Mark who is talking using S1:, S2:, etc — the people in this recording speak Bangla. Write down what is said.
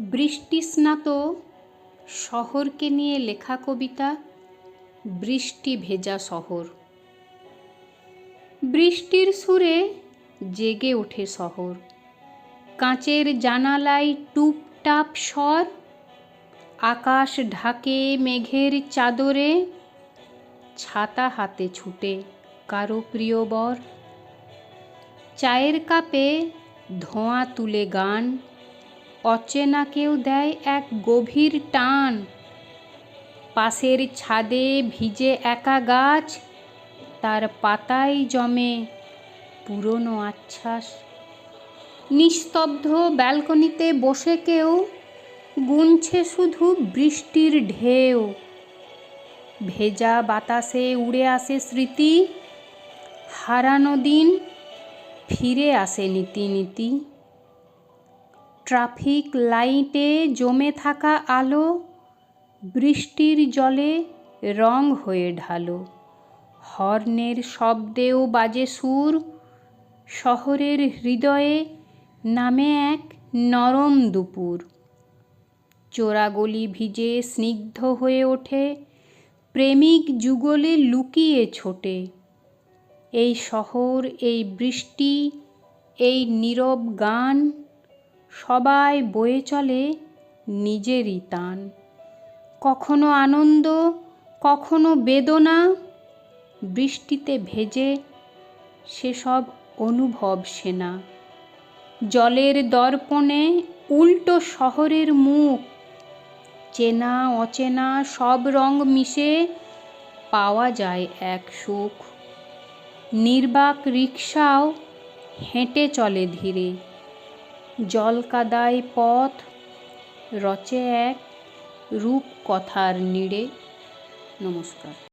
S1: বৃষ্টিস্নাত শহরকে নিয়ে লেখা কবিতা, বৃষ্টি ভেজা শহর। বৃষ্টির সুরে জেগে ওঠে শহর। কাঁচের জানালায় টুপটাপ স্বর, আকাশ ঢাকে মেঘের চাদরে, ছাতা হাতে ছুটে কারও প্রিয় বর। চায়ের কাপে ধোঁয়া তুলে গান অচেনা কেউ দেয় এক গভীর টান। পাশের ছাদে ভিজে একা গাছ, তার পাতায় জমে পুরনো আচ্ছ্বাস নিস্তব্ধ ব্যালকনিতে বসে কেউ, গুনছে শুধু বৃষ্টির ঢেউ। ভেজা বাতাসে উড়ে আসে স্মৃতি, হারানো দিন ফিরে আসে নীতি নীতি ট্রাফিক লাইটে জমে থাকা আলো, বৃষ্টির জলে রং হয়ে ঢালো। হর্নের শব্দেও বাজে সুর, শহরের হৃদয়ে নামে এক নরম দুপুর। চোরাগলি ভিজে স্নিগ্ধ হয়ে ওঠে, প্রেমিক যুগলে লুকিয়ে ছোটে। এই শহর, এই বৃষ্টি, এই নীরব গান সবাই বয়ে চলে নিজেরই টান। কখনো আনন্দ, কখনো বেদনা, বৃষ্টিতে ভেজে সেসব অনুভব সেনা। জলের দর্পণে উল্টো শহরের মুখ, চেনা অচেনা সব রং মিশে পাওয়া যায় এক সুখ। নির্বাক রিক্সাও হেঁটে চলে ধীরে। জলকাদায় পথ রচে এক রূপকথার নীড়ে। নমস্কার।